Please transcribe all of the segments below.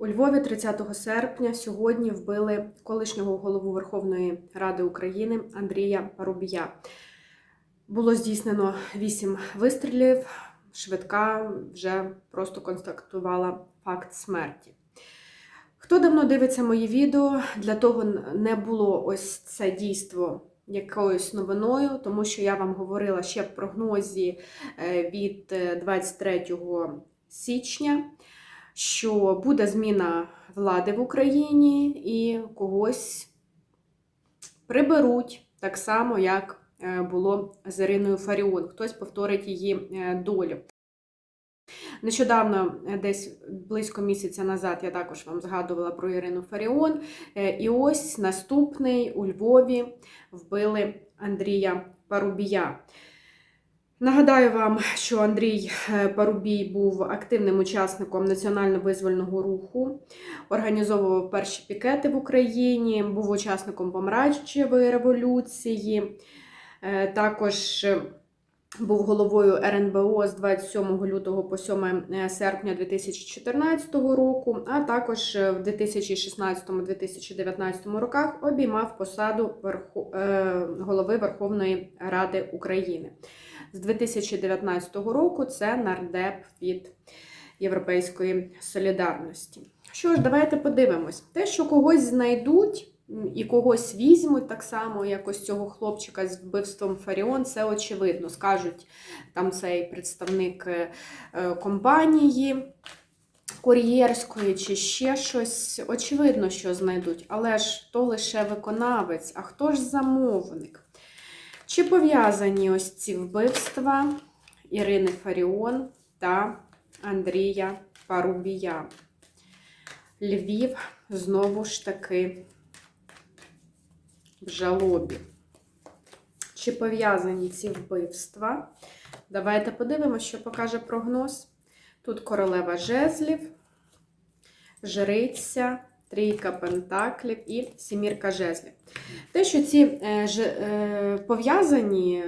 У Львові 30 серпня сьогодні вбили колишнього голову Верховної Ради України Андрія Парубія. Було здійснено 8 вистрілів. Швидка вже просто констатувала факт смерті. Хто давно дивиться мої відео, для того не було ось це дійство якоюсь новиною, тому що я вам говорила ще в прогнозі е, від е, 23 січня, що буде зміна влади в Україні і когось приберуть так само, як е, було з Іриною Фаріон. Хтось повторить її е, долю. Нещодавно, е, десь близько місяця назад, я також вам згадувала про Ірину Фаріон. І ось наступний у Львові вбили Андрія Парубія. Нагадаю вам, що Андрій е, Парубій був активним учасником національно-визвольного руху, організовував перші пікети в Україні, був учасником помаранчевої революції, е, також е, був головою РНБО з 27 лютого по 7 серпня 2014 року, а також в 2016-2019 роках обіймав посаду голови Верховної Ради України. З 2019 року це нардеп від Європейської солідарності. Що ж, давайте подивимось. Те, що когось знайдуть і когось візьмуть так само, як ось цього хлопчика з вбивством Фаріон, це очевидно. Скажуть там цей представник е, е, компанії кур'єрської чи ще щось. Очевидно, що знайдуть, але ж то лише виконавець, а хто ж замовник? Чи пов'язані ось ці вбивства Ірини Фаріон та Андрія Парубія? Львів знову ж таки в жалобі. Чи пов'язані ці вбивства? Давайте подивимося, що покаже прогноз. Тут королева жезлів, жриця, трійка пентаклів і сімірка жезлів. Те, що ці е, е, пов'язані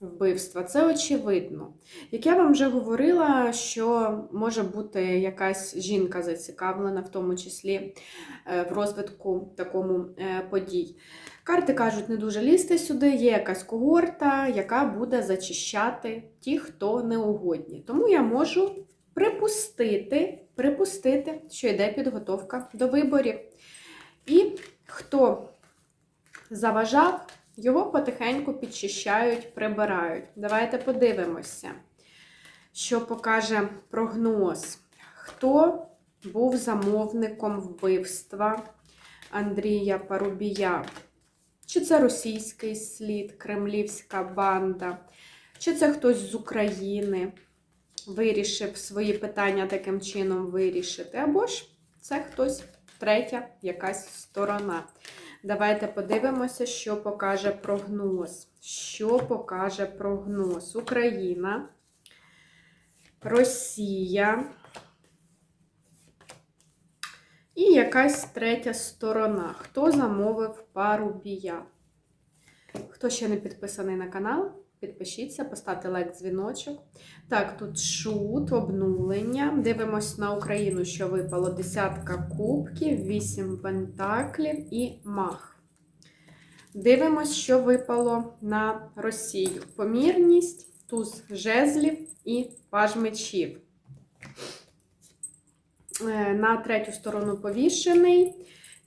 вбивства, це очевидно. Як я вам вже говорила, що може бути якась жінка зацікавлена, в тому числі е, в розвитку такому подій. Карти кажуть, не дуже лізти сюди, є якась когорта, яка буде зачищати ті, хто неугодні. Тому я можу припустити, припустити, що йде підготовка до виборів. І хто заважав, його потихеньку підчищають, прибирають. Давайте подивимося, що покаже прогноз. Хто був замовником вбивства Андрія Парубія? Чи це російський слід, кремлівська банда, чи це хтось з України вирішив свої питання таким чином вирішити, або ж це хтось третя якась сторона. Давайте подивимося, що покаже прогноз. Що покаже прогноз? Україна, Росія і якась третя сторона. Хто замовив пару бія? Хто ще не підписаний на канал, підпишіться, поставте лайк, дзвіночок. Так, тут шут, обнулення. Дивимось на Україну, що випало десятка кубків, вісім пентаклів і мах. Дивимось, що випало на Росію. Помірність, туз жезлів і паж мечів. Е, На третю сторону повішений,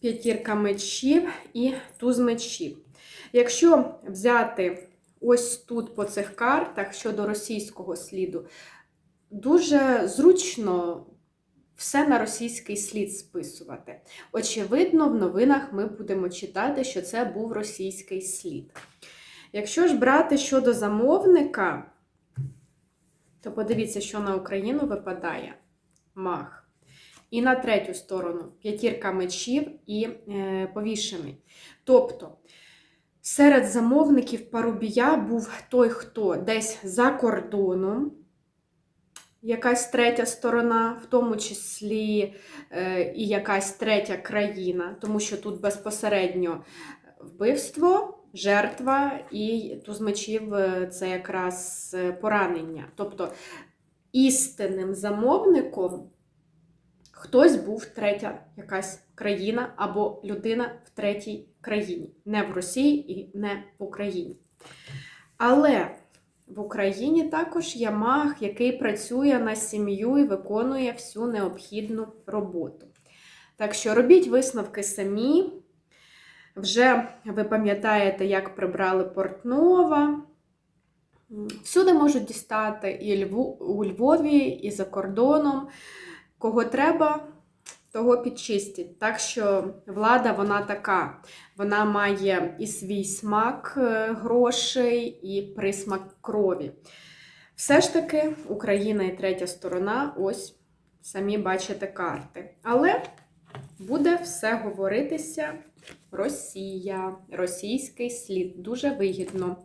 п'ятірка мечів і туз мечів. Якщо взяти ось тут по цих картах щодо російського сліду, дуже зручно все на російський слід списувати. Очевидно, в новинах ми будемо читати, що це був російський слід. Якщо ж брати щодо замовника, то подивіться, що на Україну випадає мах. І на третю сторону п'ятірка мечів і е, повішений. Тобто, серед замовників Парубія був той, хто десь за кордоном, якась третя сторона, в тому числі е, і якась третя країна, тому що тут безпосередньо вбивство, жертва і туз мечів е, це якраз е, поранення. Тобто істинним замовником хтось був третя якась країна або людина в третій країні, не в Росії і не в Україні. Але в Україні також є маг, який працює на сім'ю і виконує всю необхідну роботу. Так що робіть висновки самі. Вже ви пам'ятаєте, як прибрали Портнова. Всюди можуть дістати і у Львові, і за кордоном. Кого треба, того підчистять. Так що влада вона така. Вона має і свій смак е, грошей, і присмак крові. Все ж таки, Україна і третя сторона, ось самі бачите карти. Але буде все говоритися Росія, російський слід. Дуже вигідно.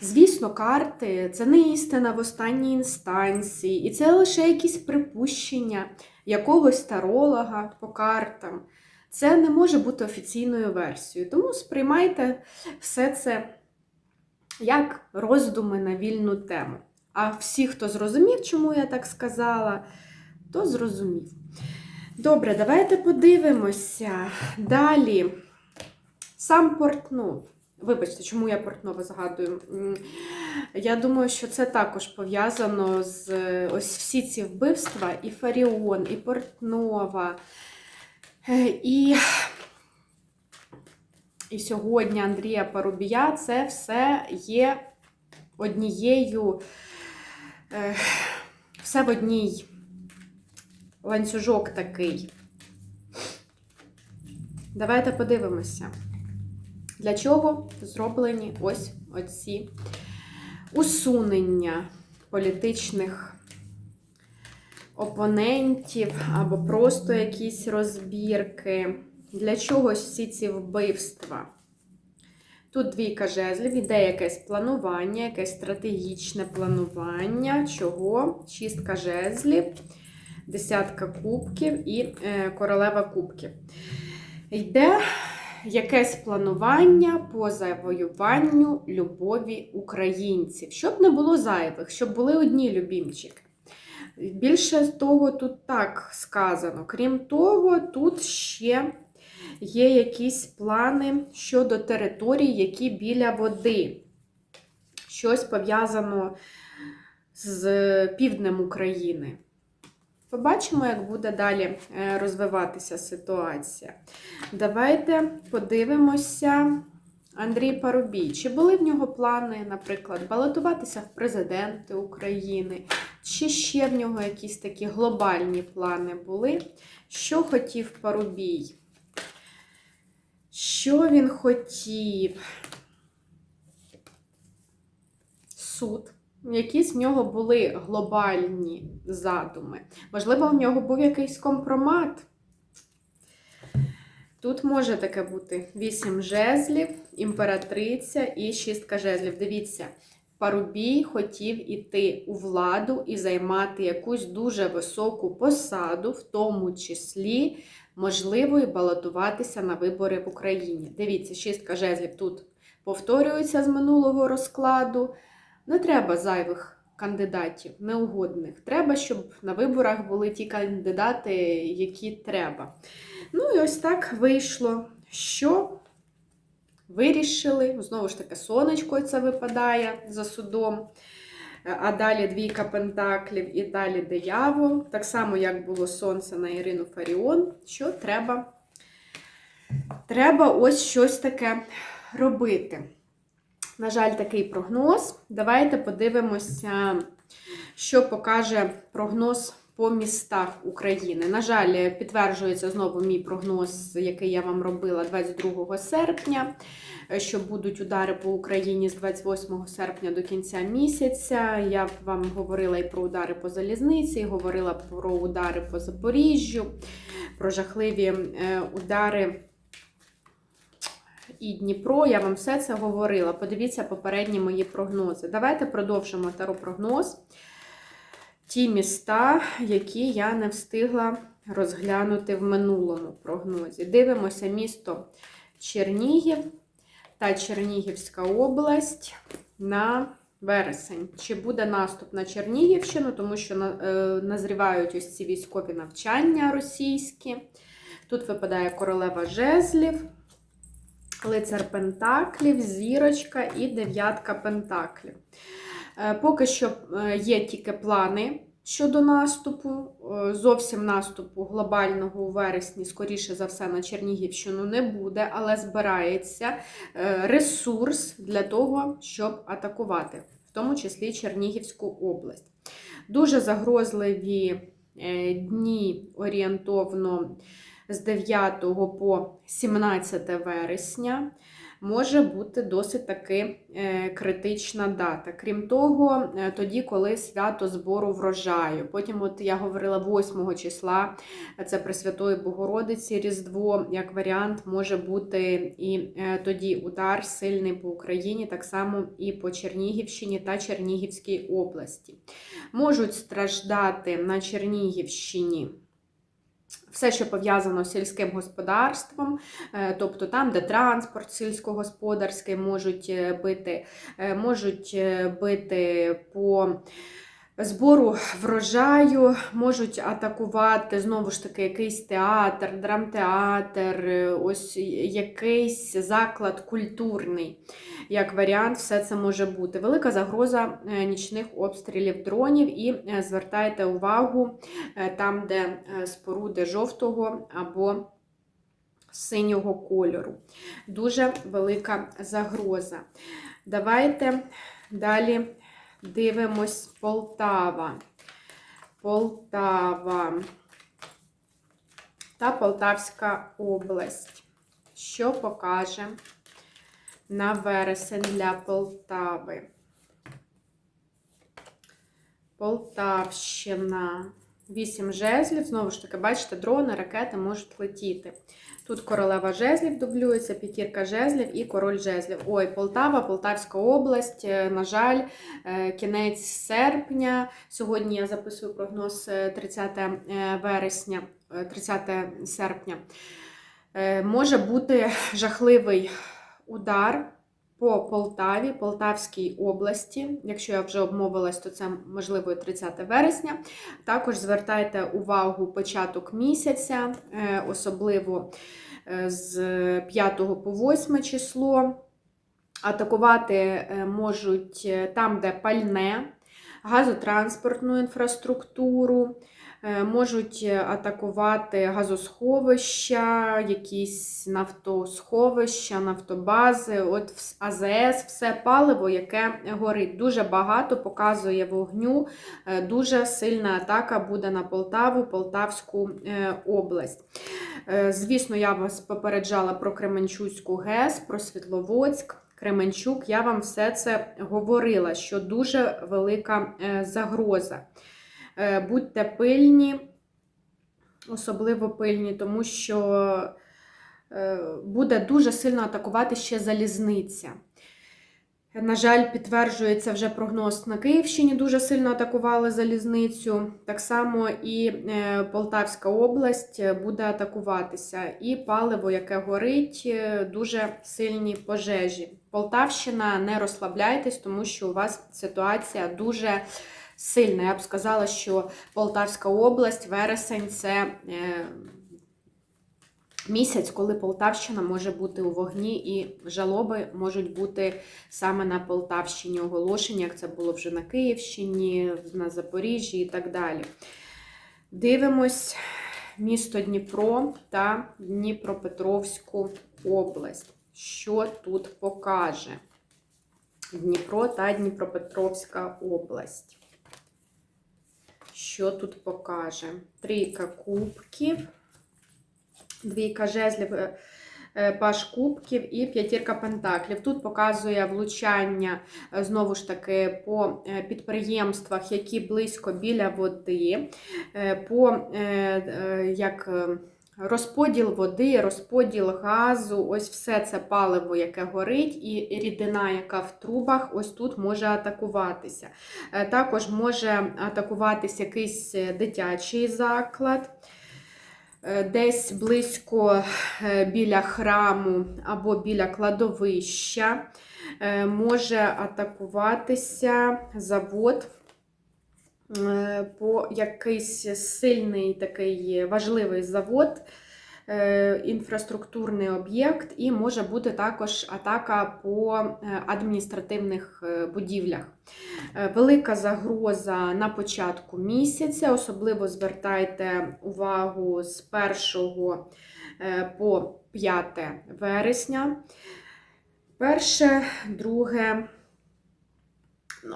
Звісно, карти це не істина в останній інстанції, і це лише якісь припущення якогось таролога по картам. Це не може бути офіційною версією. Тому сприймайте все це як роздуми на вільну тему. А всі, хто зрозумів, чому я так сказала, то зрозумів. Добре, давайте подивимося. Далі. Сам Портнов. Вибачте, чому я Портнова згадую? Я думаю, що це також пов'язано з ось всі ці вбивства, і Фаріон, і Портнова. е, І, і сьогодні Андрія Парубія це все є однією, е, все в одній ланцюжок такий. Давайте подивимося, для чого зроблені ось оці усунення політичних опонентів або просто якісь розбірки. Для чого всі ці вбивства? Тут двійка жезлів, іде якесь планування, якесь стратегічне планування. Чого? Шістка жезлів, десятка кубків і е, королева кубків. Йде якесь планування по завоюванню любові українців, щоб не було зайвих, щоб були одні любімчики. Більше того, тут так сказано. Крім того, тут ще є якісь плани щодо територій, які біля води. Щось пов'язано з півднем України. Побачимо, як буде далі е, розвиватися ситуація. Давайте подивимося Андрій Парубій. Чи були в нього плани, наприклад, балотуватися в президенти України? Чи ще в нього якісь такі глобальні плани були? Що хотів Парубій? Що він хотів? Суд. Якісь в нього були глобальні задуми. Можливо, в нього був якийсь компромат. Тут може таке бути вісім жезлів, імператриця і шістка жезлів. Дивіться, Парубій хотів іти у владу і займати якусь дуже високу посаду, в тому числі, можливо, і балотуватися на вибори в Україні. Дивіться, шістка жезлів тут повторюється з минулого розкладу. Не треба зайвих кандидатів, неугодних. Треба, щоб на виборах були ті кандидати, які треба. Ну і ось так вийшло, що вирішили. Знову ж таки, сонечко це випадає за судом. А далі двійка пентаклів і далі диявол. Так само, як було сонце на Ірину Фаріон, що треба, треба ось щось таке робити. На жаль, такий прогноз. Давайте подивимося, що покаже прогноз по містах України. На жаль, підтверджується знову мій прогноз, який я вам робила 22 серпня, що будуть удари по Україні з 28 серпня до кінця місяця. Я вам говорила і про удари по залізниці, і говорила про удари по Запоріжжю, про жахливі е, удари і Дніпро. Я вам все це говорила. Подивіться попередні мої прогнози. Давайте продовжимо таро-прогноз. Ті міста, які я не встигла розглянути в минулому прогнозі. Дивимося місто Чернігів та Чернігівська область на вересень. Чи буде наступ на Чернігівщину, тому що е, назрівають ось ці військові навчання російські. Тут випадає королева жезлів, лицар Пентаклів, зірочка і дев'ятка Пентаклів. Е, Поки що е, є тільки плани щодо наступу. Е, Зовсім наступу глобального у вересні, скоріше за все, на Чернігівщину не буде, але збирається ресурс для того, щоб атакувати, в тому числі Чернігівську область. Дуже загрозливі дні орієнтовно з 9 по 17 вересня може бути досить таки е, критична дата. Крім того, е, тоді, коли свято збору врожаю. Потім, от я говорила 8 числа, це Пресвятої Богородиці Різдво, як варіант, може бути і е, тоді удар сильний по Україні, так само і по Чернігівщині та Чернігівській області. Можуть страждати на Чернігівщині. Все, що пов'язано з сільським господарством, е, тобто там, де транспорт сільськогосподарський можуть е, бити, е, можуть бити по збору врожаю, можуть атакувати знову ж таки якийсь театр, драмтеатр, ось якийсь заклад культурний. Як варіант, все це може бути. Велика загроза е, нічних обстрілів дронів, і е, звертайте увагу е, там, де споруди жовтого або синього кольору. Дуже велика загроза. Давайте далі дивимось Полтава. Полтава та Полтавська область. Що покаже на вересень для Полтави? Полтавщина. Вісім жезлів. Знову ж таки, бачите, дрони, ракети можуть летіти. Тут королева жезлів дублюється, п'ятірка жезлів і король жезлів. Ой, Полтава, Полтавська область. е, На жаль, е, кінець серпня. Сьогодні я записую прогноз е, 30 е, вересня, е, 30 серпня. Може бути жахливий удар по Полтаві, Полтавській області. Якщо я вже обмовилась, то це можливо 30 вересня. Також звертайте увагу початок місяця, е, особливо е, з 5 по 8 число. Атакувати е, можуть там, де пальне, газотранспортну інфраструктуру, можуть е, атакувати газосховища, якісь нафтосховища, нафтобази, от АЗС, все паливо, яке горить. Дуже багато показує вогню, е, дуже сильна атака буде на Полтаву, Полтавську е, область. Е, Звісно, я вас попереджала про Кременчуцьку ГЕС, про Світловодськ. Кременчук, я вам все це говорила, що дуже велика е, загроза. Е, Будьте пильні, особливо пильні, тому що е, буде дуже сильно атакувати ще залізниця. На жаль, підтверджується вже прогноз на Київщині, дуже сильно атакували залізницю. Так само і е, Полтавська область буде атакуватися. І паливо, яке горить, дуже сильні пожежі. Полтавщина, не розслабляйтесь, тому що у вас ситуація дуже сильна. Я б сказала, що Полтавська область, вересень це. е, Місяць, коли Полтавщина може бути у вогні, і жалоби можуть бути саме на Полтавщині оголошення, як це було вже на Київщині, на Запоріжжі і так далі. Дивимось місто Дніпро та Дніпропетровську область. Що тут покаже? Дніпро та Дніпропетровська область. Що тут покаже? Трійка кубків. Двійка жезлів, е, е, паш кубків і п'ятірка пентаклів. Тут показує влучання, е, знову ж таки, по підприємствах, які близько біля води, по як розподіл води, розподіл газу, ось все це паливо, яке горить, і рідина, яка в трубах, ось тут може атакуватися. Е, Також може атакуватись якийсь е, дитячий заклад. е, десь близько біля храму або біля кладовища може атакуватися завод по якийсь сильний такий важливий завод, е, інфраструктурний об'єкт, і може бути також атака по е, адміністративних е, будівлях. Е, Велика загроза на початку місяця, особливо звертайте увагу з 1 е, по 5 вересня. Перше, друге,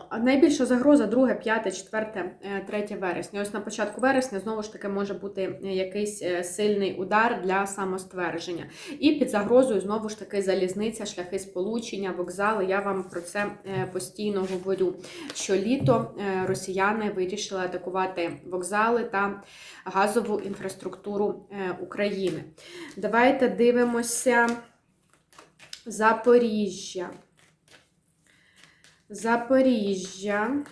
а найбільша загроза 2, 5, 4, 3 вересня. Ось на початку вересня знову ж таки може бути е, якийсь е, сильний удар для самоствердження. І під загрозою знову ж таки залізниця, шляхи сполучення, вокзали. Я вам про це е, постійно говорю. Що літо росіяни вирішили атакувати вокзали та газову інфраструктуру України. Давайте дивимося Запоріжжя. Запоріжжя.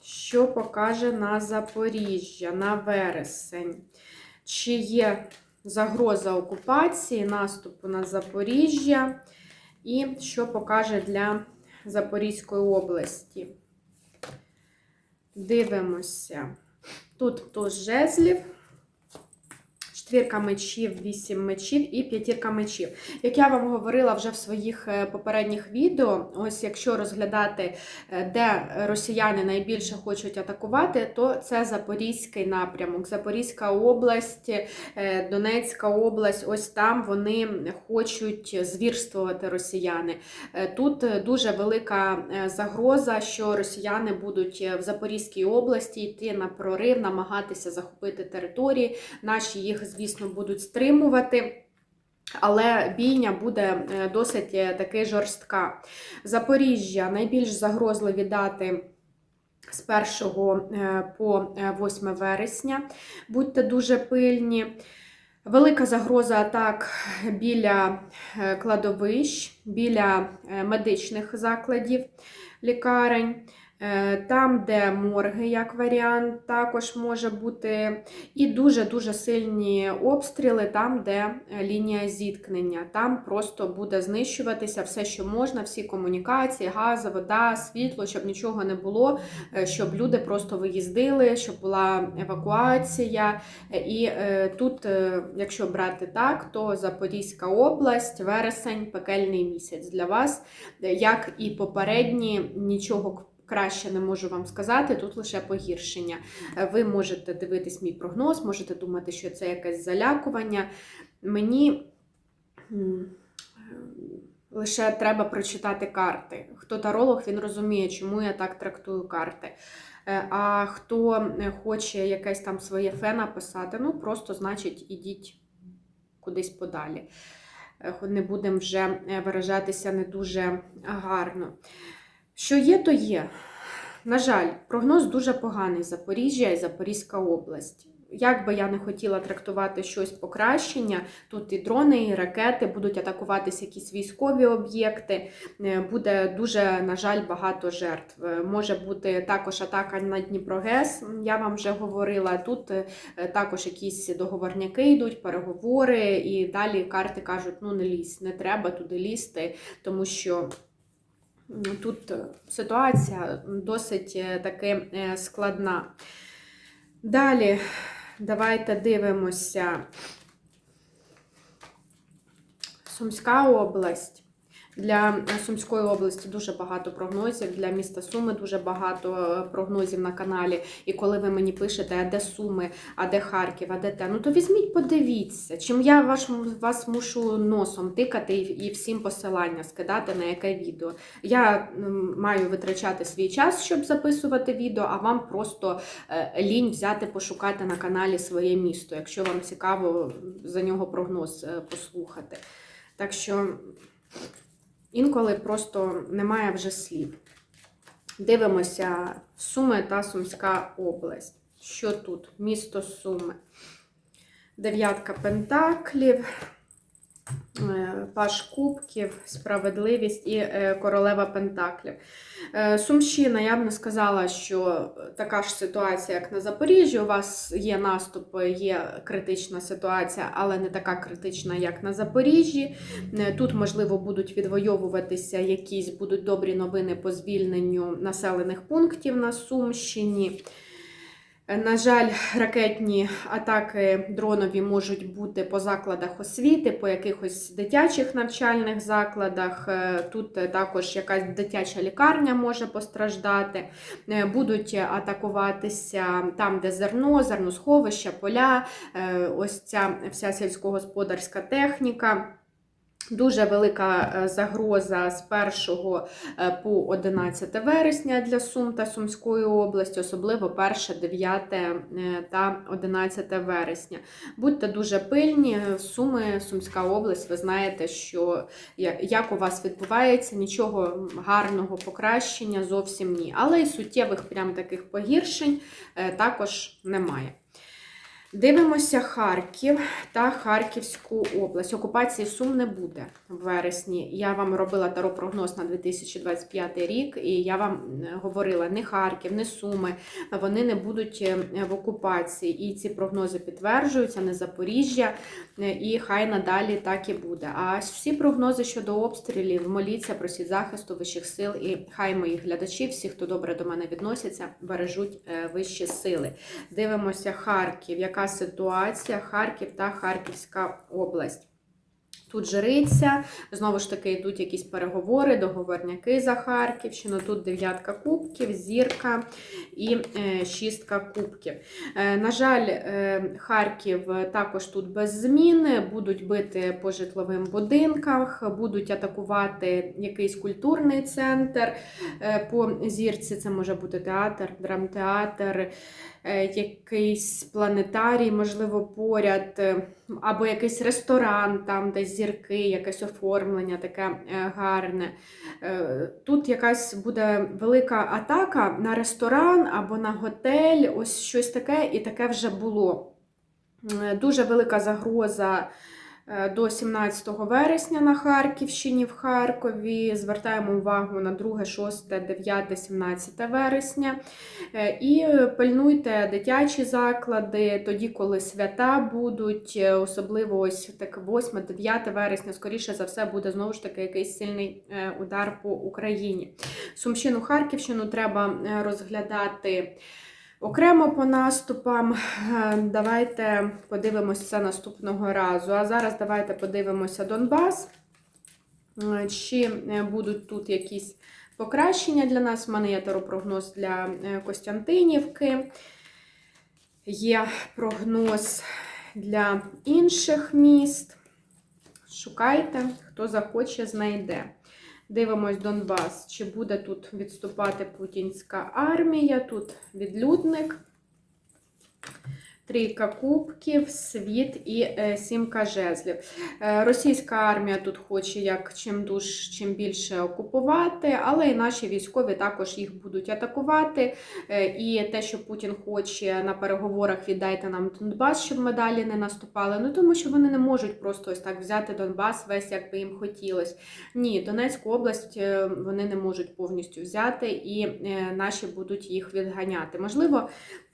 Що покаже на Запоріжжя на вересень? Чи є загроза окупації, наступу на Запоріжжя? І що покаже для Запорізької області? Дивимося. Тут туз жезлів, четвірка мечів, вісім мечів і п'ятірка мечів. Як я вам говорила вже в своїх е, попередніх відео, ось якщо розглядати, е, де росіяни найбільше хочуть атакувати, то це Запорізький напрямок, Запорізька область, е, Донецька область, ось там вони хочуть звірствувати росіяни. Тут дуже велика загроза, що росіяни будуть в Запорізькій області йти на прорив, намагатися захопити території. Наші їх, звісно, будуть стримувати. Але бійня буде е, досить е, таки жорстка. Запоріжжя найбільш загрозливі дати з 1 е, по е, 8 вересня. Будьте дуже пильні. Велика загроза атак біля кладовищ, біля медичних закладів, лікарень. Е, Там, де морги, як варіант, також може бути. І дуже-дуже сильні обстріли, там, де е, лінія зіткнення. Там просто буде знищуватися все, що можна, всі комунікації, газ, вода, світло, щоб нічого не було, е, щоб люди просто виїздили, щоб була евакуація. І тут, якщо брати так, то Запорізька область, вересень, пекельний місяць для вас. Як і попередні, нічого краще не можу вам сказати, тут лише погіршення. Е, Ви можете дивитись мій прогноз, можете думати, що це якесь залякування. Мені е, лише треба прочитати карти. Хто таролог, він розуміє, чому я так трактую карти. Е, А хто хоче якесь там своє фе написати, ну просто значить ідіть кудись подалі. Не будемо вже виражатися не дуже гарно. Що є, то є. На жаль, прогноз дуже поганий Запоріжжя і Запорізька область. Як би я не хотіла трактувати щось покращення, тут і дрони, і ракети будуть атакуватися якісь військові об'єкти. е, Буде дуже, на жаль, багато жертв. Е, Може бути також атака на Дніпрогес, я вам вже говорила. Тут е, також якісь договорняки йдуть, переговори, і далі карти кажуть: ну не лізь, не треба туди лізти, тому що. Тут е, ситуація досить е, таки е, складна. Далі давайте дивимося. Сумська область. Для Сумської області дуже багато прогнозів. Для міста Суми дуже багато е, прогнозів на каналі. І коли ви мені пишете, а де Суми, а де Харків, а де те, ну то візьміть, подивіться, чим я ваш, вас мушу носом тикати і, всім посилання скидати на яке відео. Я маю витрачати свій час, щоб записувати відео, а вам просто е, лінь взяти, пошукати на каналі своє місто, якщо вам цікаво за нього прогноз е, послухати. Так що інколи просто немає вже слів. Дивимося Суми та Сумська область. Що тут? Місто Суми. Дев'ятка пентаклів. Е, Паш Кубків, справедливість і е, королева Пентаклів. Е, Сумщина, я б не сказала, що така ж ситуація, як на Запоріжжі. У вас є наступи, є критична ситуація, але не така критична, як на Запоріжжі. Тут, можливо, будуть відвоюватися якісь будуть добрі новини по звільненню населених пунктів на Сумщині. На жаль, ракетні атаки дронові можуть бути по закладах освіти, по якихось дитячих навчальних закладах. Е, Тут е, також якась дитяча лікарня може постраждати. Е, Будуть атакуватися там, де зерно, зерносховища, поля, ось ця вся сільськогосподарська техніка. Дуже велика е, загроза з 1 е, по 11 вересня для Сум та Сумської області, особливо 1, 9 е, та 11 вересня. Будьте дуже пильні, Суми, Сумська область, ви знаєте, що як у вас відбувається, нічого гарного покращення зовсім ні. Але й суттєвих прям таких погіршень також немає. Дивимося Харків та Харківську область. Окупації Сум не буде в вересні. Я вам робила таро-прогноз на 2025 рік, і я вам е, говорила, не Харків, не Суми, вони не будуть е, в окупації. І ці прогнози підтверджуються, не Запоріжжя, е, і хай надалі так і буде. А всі прогнози щодо обстрілів, моліться, просіть захисту вищих сил, і хай мої глядачі, всі, хто добре до мене відносяться, бережуть вищі сили. Дивимося Харків. Яка ситуація? Харків та Харківська область. Тут жриця, знову ж таки йдуть якісь переговори, договорняки за Харківщину. Тут дев'ятка кубків, зірка і е, шістка кубків. Е, на жаль, е, Харків також тут без зміни, будуть бити по житловим будинках, будуть атакувати якийсь культурний центр по зірці. Це може бути театр, драмтеатр, якийсь планетарій, можливо, поряд, е, або якийсь ресторан, там десь зірки, якесь оформлення таке е, гарне. Е, Тут якась буде велика атака на ресторан або на готель, ось щось таке, і таке вже було. Е, Дуже велика загроза е, до 17 вересня на Харківщині в Харкові. Звертаємо увагу на 2, 6, 9, 17 вересня. Е, І пильнуйте дитячі заклади, тоді, коли свята будуть, е, особливо ось так 8, 9 вересня, скоріше за все, буде знову ж таки якийсь сильний е, удар по Україні. Сумщину, Харківщину треба е, розглядати. Окремо по наступам, Е, давайте подивимося це наступного разу. А зараз давайте подивимося Донбас. Е, Чи е, будуть тут якісь покращення для нас? У мене є теропрогноз для Костянтинівки. Є прогноз для інших міст. Шукайте, хто захоче, знайде. Дивимось Донбас, чи буде тут відступати путінська армія. Тут відлюдник, трійка кубків, світ і е, сімка жезлів. Е, російська армія тут хоче як чим дуж, чим більше окупувати, але і наші військові також їх будуть атакувати. Е, і те, що Путін хоче на переговорах віддайте нам Донбас, щоб ми далі не наступали. Ну тому що вони не можуть просто ось так взяти Донбас, весь як би їм хотілося. Ні, Донецьку область вони не можуть повністю взяти, і наші будуть їх відганяти. Можливо,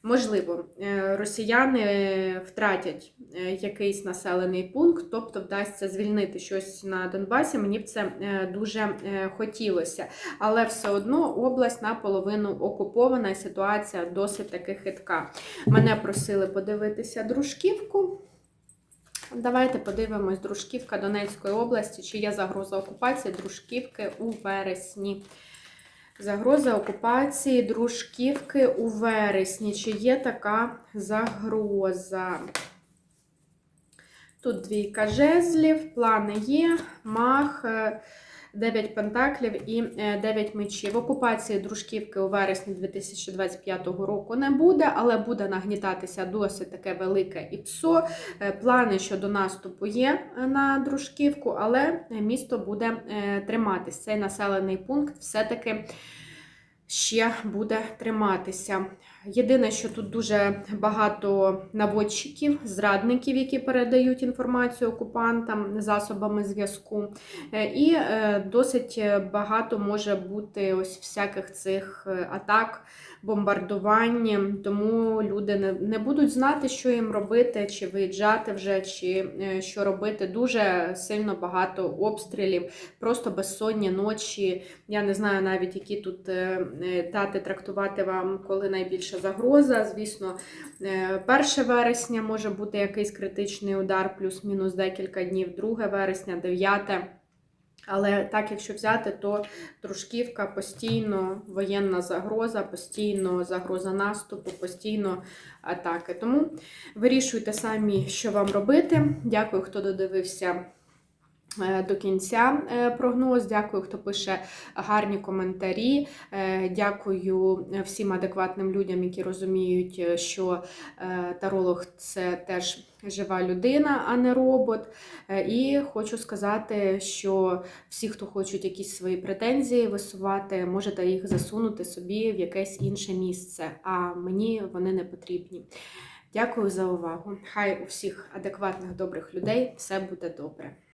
можливо, е, росіяни втратять е, якийсь населений пункт, тобто вдасться звільнити щось на Донбасі. Мені б це е, дуже хотілося. Але все одно область наполовину окупована, ситуація досить таки хитка. Мене просили подивитися дружківку. Давайте подивимось Дружківка Донецької області, чи є загроза окупації Дружківки у вересні. Загроза окупації Дружківки у вересні. Чи є така загроза? Тут двійка жезлів, плани є, мах, е, 9 пентаклів і 9 мечів. Окупації Дружківки у вересні 2025 року не буде, але буде нагнітатися досить таке велике ІПСО. Е, Плани щодо наступу є е, на Дружківку, але місто буде е, триматись. Цей населений пункт все-таки ще буде триматися. Єдине, що тут дуже багато наводчиків, зрадників, які передають інформацію окупантам засобами зв'язку. Е, І е, досить багато може бути ось всяких цих е, атак, бомбардувань, тому люди не, не будуть знати, що їм робити, чи виїжджати вже, чи е, що робити. Дуже сильно багато обстрілів, просто безсонні ночі. Я не знаю навіть, які тут е, е, дати трактувати вам, коли найбільша загроза. Звісно, е, 1 вересня може бути якийсь критичний удар, плюс-мінус декілька днів, 2 вересня, 9. Але так, якщо взяти, то Дружківка постійно воєнна загроза, постійно загроза наступу, постійно атаки. Тому вирішуйте самі, що вам робити. Дякую, хто додивився е, до кінця е, прогноз. Дякую, хто пише гарні коментарі. Е, Дякую всім адекватним людям, які розуміють, що таролог це теж жива людина, а не робот. Е, І хочу сказати, що всі, хто хочуть якісь свої претензії висувати, можете їх засунути собі в якесь інше місце, а мені вони не потрібні. Дякую за увагу. Хай у всіх адекватних добрих людей все буде добре.